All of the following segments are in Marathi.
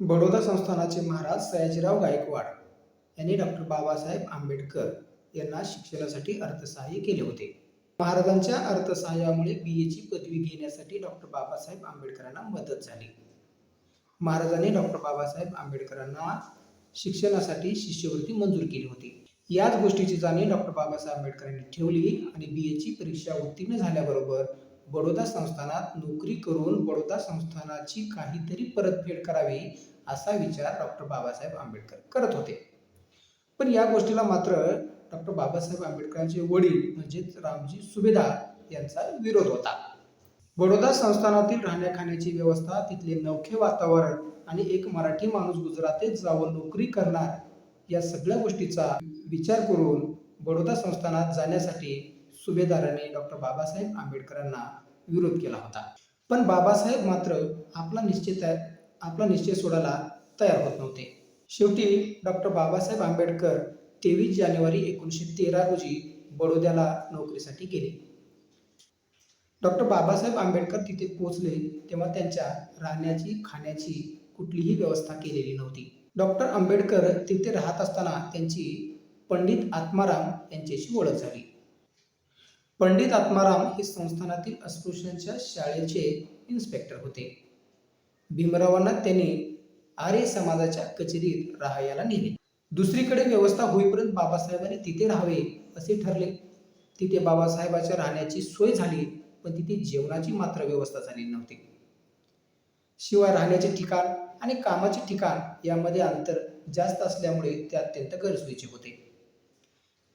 बडोदा संस्थानाचे महाराज सयाजीराव गायकवाड यांनी डॉक्टर बाबासाहेब आंबेडकर यांना शिक्षणासाठी अर्थसहाय्य केले होते. महाराजांच्या अर्थसहाय्यामुळे बी एची पदवी घेण्यासाठी डॉक्टर बाबासाहेब आंबेडकरांना मदत झाली. महाराजांनी डॉक्टर बाबासाहेब आंबेडकरांना शिक्षणासाठी शिष्यवृत्ती मंजूर केली होती. याच गोष्टीची जाणीव डॉक्टर बाबासाहेब आंबेडकरांनी ठेवली आणि बी एची परीक्षा उत्तीर्ण झाल्याबरोबर बडोदा संस्थानात नोकरी करून बडोदा संस्थानाची काहीतरी परतफेड करावी असा विचार डॉक्टर बाबासाहेब आंबेडकर करत होते. पण या गोष्टीला मात्र डॉक्टर बाबासाहेब आंबेडकरांचे वडील म्हणजेच रामजी सुभेदार यांचा विरोध होता. बडोदा संस्थानातील राहण्या खाण्याची व्यवस्था तिथले नवखे वातावरण आणि एक मराठी माणूस गुजरातेत जाऊन नोकरी करणार या सगळ्या गोष्टीचा विचार करून बडोदा संस्थानात जाण्यासाठी सुभेदाराने डॉक्टर बाबासाहेब आंबेडकरांना विरोध केला होता. पण बाबासाहेब मात्र आपला निश्चय आपला निश्चय सोडायला तयार होत नव्हते. शेवटी डॉक्टर बाबासाहेब आंबेडकर तेवीस जानेवारी एकोणीसशे तेरा रोजी बडोद्याला नोकरीसाठी गेले. डॉक्टर बाबासाहेब आंबेडकर तिथे पोहोचले तेव्हा त्यांच्या राहण्याची खाण्याची कुठलीही व्यवस्था केलेली नव्हती. डॉक्टर आंबेडकर तिथे राहत असताना त्यांची पंडित आत्माराम यांच्याशी ओळख झाली. पंडित आत्माराम हे संस्थानातील अस्पृश्यांच्या शाळेचे इन्स्पेक्टर होते. भीमरावांना त्यांनी आर्य समाजाच्या कचेरीत राहायला नेले. दुसरीकडे व्यवस्था होईपर्यंत बाबासाहेबांनी तिथे राहावे असे ठरले. तिथे बाबासाहेबाच्या राहण्याची सोय झाली पण तिथे जेवणाची मात्र व्यवस्था झाली नव्हती. शिवाय राहण्याचे ठिकाण आणि कामाचे ठिकाण यामध्ये अंतर जास्त असल्यामुळे ते अत्यंत गैरसोयीचे होते.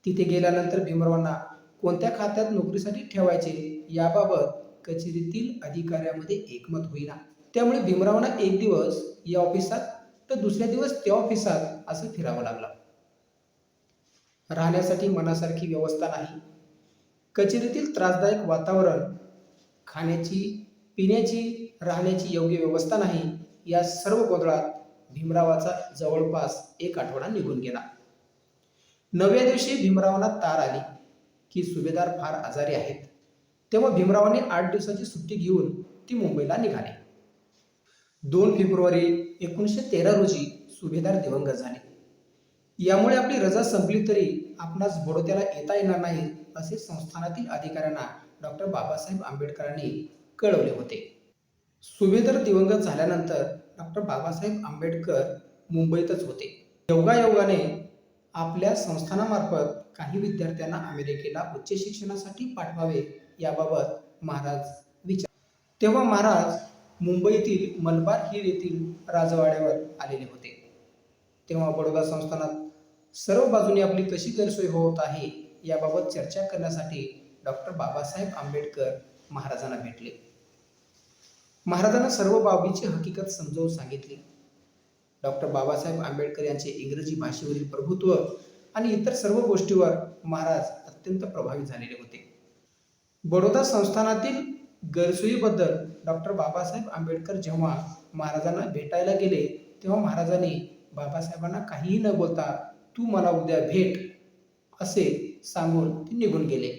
तिथे गेल्यानंतर भीमरावांना कोणत्या खात्यात नोकरीसाठी ठेवायचे याबाबत कचेरीतील अधिकाऱ्यामध्ये एकमत होईना. त्यामुळे भीमरावांना एक दिवस या ऑफिसात तर दुसऱ्या दिवस त्या ऑफिसात असं फिरावं लागलं. राहण्यासाठी मनासारखी व्यवस्था नाही. कचेरीतील त्रासदायक वातावरण खाण्याची पिण्याची राहण्याची योग्य व्यवस्था नाही या सर्व गोंधळात भीमरावाचा जवळपास एक आठवडा निघून गेला. नव्या दिवशी भीमरावांना तार आली. की सुभेदार फार आजारी आहेत. तेव्हा भीमरावांनी आठ दिवसाची सुट्टी घेऊन ती मुंबईला निघाली. दोन फेब्रुवारी एकोणीसशे तेरा रोजी सुभेदार दिवंगत झाले. यामुळे आपली रजा संपली तरी आपणास बडोद्याला येता येणार नाही असे संस्थानातील अधिकाऱ्यांना डॉक्टर बाबासाहेब आंबेडकरांनी कळवले होते. सुभेदार दिवंगत झाल्यानंतर डॉक्टर बाबासाहेब आंबेडकर मुंबईतच होते. योगायोगाने आपल्या संस्थानामार्फत काही विद्यार्थ्यांना अमेरिकेला उच्च शिक्षणासाठी पाठवावे याबाबत महाराज विचार तेव्हा महाराज मुंबईतील मलबार हिल येथील राजवाड्यावर आलेले होते. तेव्हा बडोदा संस्थानात सर्व बाजूने आपली कशी गैरसोय होत आहे याबाबत चर्चा करण्यासाठी डॉक्टर बाबासाहेब आंबेडकर महाराजांना भेटले. महाराजांना सर्व बाबीची हकीकत समजावून सांगितली. डॉक्टर बाबासाहेब आंबेडकर यांचे इंग्रजी भाषेवरील प्रभुत्व आणि इतर सर्व गोष्टीवर महाराज अत्यंत प्रभावित झालेले होते. बडोदा संस्थानातील गैरसोयीबद्दल डॉक्टर बाबासाहेब आंबेडकर जेव्हा महाराजांना भेटायला गेले तेव्हा महाराजांनी बाबासाहेबांना काहीही न बोलता तू मला उद्या भेट असे सांगून ते निघून गेले.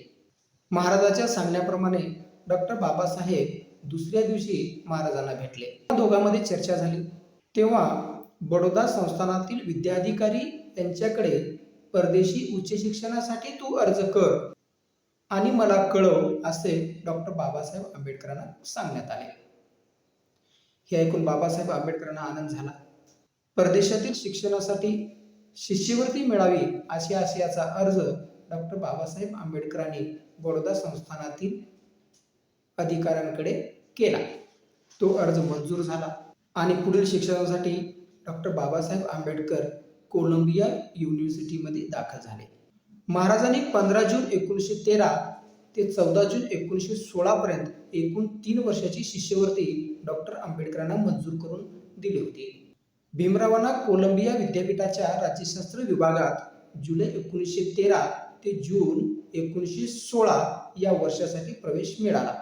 महाराजाच्या सांगण्याप्रमाणे डॉक्टर बाबासाहेब दुसऱ्या दिवशी महाराजांना भेटले. दोघांमध्ये चर्चा झाली. तेव्हा बडोदा संस्थानातील विद्याधिकारी यांच्याकडे परदेशी उच्च शिक्षणासाठी तू अर्ज कर आणि मला कळव असे डॉक्टर बाबासाहेब आंबेडकरांना सांगण्यात आले. हे ऐकून बाबासाहेब आंबेडकरांना आनंद झाला. परदेशातील शिक्षणासाठी शिष्यवृत्ती मिळावी अशी आशयाचा अर्ज डॉक्टर बाबासाहेब आंबेडकरांनी बडोदा संस्थानातील अधिकाऱ्यांकडे केला. तो अर्ज मंजूर झाला आणि पुढील शिक्षणासाठी डॉक्टर बाबासाहेब आंबेडकर कोलंबिया युनिव्हर्सिटीमध्ये दाखल झाले. महाराजांनी पंधरा जून एकोणीसशे तेरा ते चौदा जून एकोणीसशे सोळापर्यंत एकूण तीन वर्षाची शिष्यवृत्ती डॉक्टर आंबेडकरांना मंजूर करून दिली होती. भीमरावांना कोलंबिया विद्यापीठाच्या राज्यशास्त्र विभागात जुलै एकोणीसशे तेरा ते जून एकोणीसशे सोळा या वर्षासाठी प्रवेश मिळाला.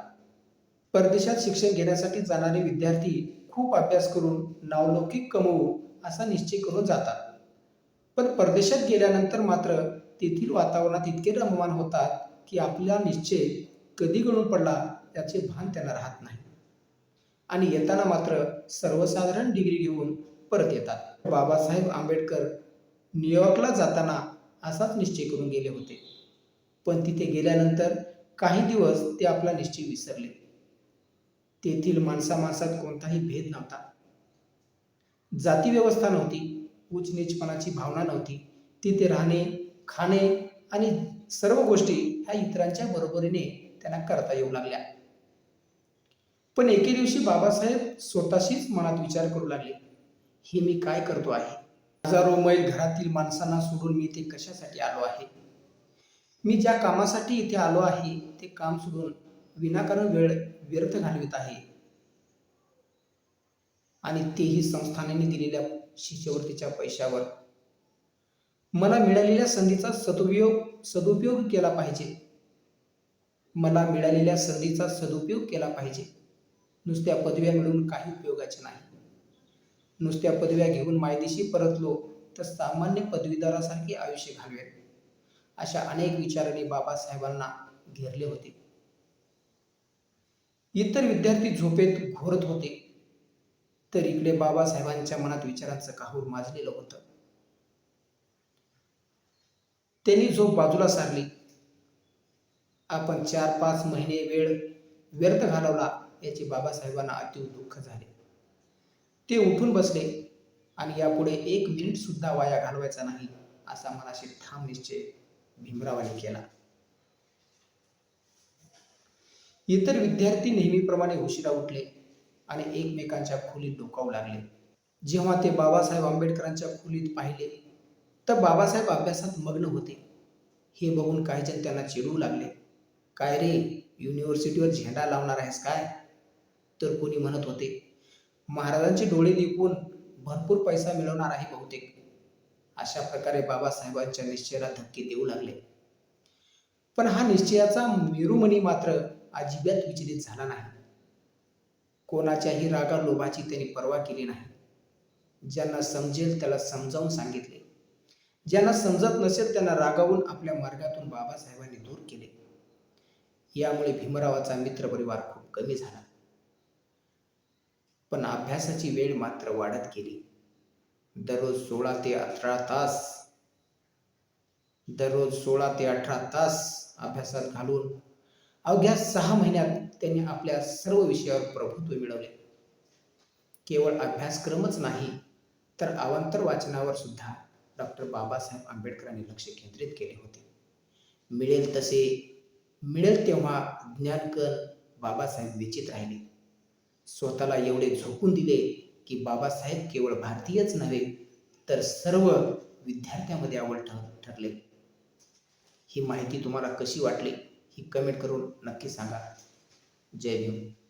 परदेशात शिक्षण घेण्यासाठी जाणारे विद्यार्थी खूप अभ्यास करून नावलौकिक कमवू असा निश्चय करून जातात. पण परदेशात गेल्यानंतर मात्र तेथील वातावरणात इतके रममान होतात की आपला निश्चय कधी गळून पडला याचे भान त्यांना राहत नाही. आणि येताना मात्र सर्वसाधारण डिग्री घेऊन परत येतात. बाबासाहेब आंबेडकर न्यूयॉर्कला जाताना असाच निश्चय करून गेले होते. पण तिथे गेल्यानंतर काही दिवस ते आपला निश्चय विसरले. तेथील माणसा माणसात कोणताही भेद नव्हता. जाती व्यवस्था नव्हती उच्च नीचपणाची भावना नव्हती. तिथे राहणे खाणे आणि सर्व गोष्टी ह्या इतरांच्या बरोबरीने त्यांना करता येऊ लागल्या. पण एके दिवशी बाबासाहेब स्वतःशीच मनात विचार करू लागले. हे मी काय करतो आहे? हजारो मैल घरातील माणसांना सोडून मी इथे कशासाठी आलो आहे? मी ज्या कामासाठी इथे आलो आहे ते काम सोडून विनाकारण वेळ व्यर्थ घालवित आहे. आणि तेही संस्थानाने दिलेल्या शिष्यवृत्तीच्या पैशावर. मला मिळालेल्या संधीचा सदुपयोग सदुपयोग केला पाहिजे. मला मिळालेल्या संधीचा सदुपयोग केला पाहिजे. नुसत्या पदव्या मिळून काही उपयोगाचे नाही. नुसत्या पदव्या घेऊन मायदेशी परतलो तर सामान्य पदवीधरासारखे आयुष्य घालवेल अशा अनेक विचारांनी बाबासाहेबांना घेरले होते. इतर विद्यार्थी झोपेत घोरत होते. तर इकडे बाबासाहेबांच्या मनात विचारांचं काहूर माजलेलं होतं. त्यांनी झोप बाजूला सारली. आपण चार पाच महिने वेळ व्यर्थ घालवला याचे बाबासाहेबांना अतिव दुःख झाले. ते उठून बसले आणि यापुढे एक मिनिट सुद्धा वाया घालवायचा नाही असा मनाशी ठाम निश्चय भीमरावाने केला. इतर विद्यार्थी नेहमीप्रमाणे उशिरा उठले आणि एकमेकांच्या खोलीत डोकावू लागले. जेव्हा ते बाबासाहेब आंबेडकरांच्या खोलीत पाहिले तर बाबासाहेब अभ्यासात मग्न होते. हे बघून काही जण त्यांना चिडवू लागले. काय रे युनिव्हर्सिटीवर झेंडा लावणार आहेस काय? तर कोणी म्हणत होते महाराजांचे डोळे लिपून भरपूर पैसा मिळवणार आहे बहुतेक. अशा प्रकारे बाबासाहेबांच्या निश्चयाला धक्के देऊ लागले. पण हा निश्चयाचा मेरुमणी मात्र अजिबात विचलित झाला नाही. कोणाच्याही रागा लोभाची त्यांनी पर्वा केली नाही. ज्यांना समजेल त्याला समजावून सांगितले. ज्यांना समजत नसेल त्यांना रागावून आपल्या मार्गातून बाबासाहेबांनी दूर केले. यामुळे भीमरावाचा मित्रपरिवार खूप कमी झाला. पण अभ्यासाची वेळ मात्र वाढत गेली. दररोज सोळा ते अठरा तास. दररोज सोळा ते अठरा तास अभ्यासात घालून अवघ्या सहा महिन्यात त्यांनी आपल्या सर्व विषयावर प्रभुत्व मिळवले. केवळ अभ्यासक्रमच नाही तर अवांतर वाचनावर सुद्धा डॉक्टर बाबासाहेब आंबेडकरांनी लक्ष केंद्रित केले होते. मिळेल तसे मिळेल तेव्हा ज्ञानकण बाबासाहेब विचित राहिले. स्वतःला एवढे झोकून दिले की बाबासाहेब केवळ भारतीयच नव्हे तर सर्व विद्यार्थ्यांमध्ये आवड ठरले. ही माहिती तुम्हाला कशी वाटली? ही कमेंट करून नक्की सांगा. जय भीम.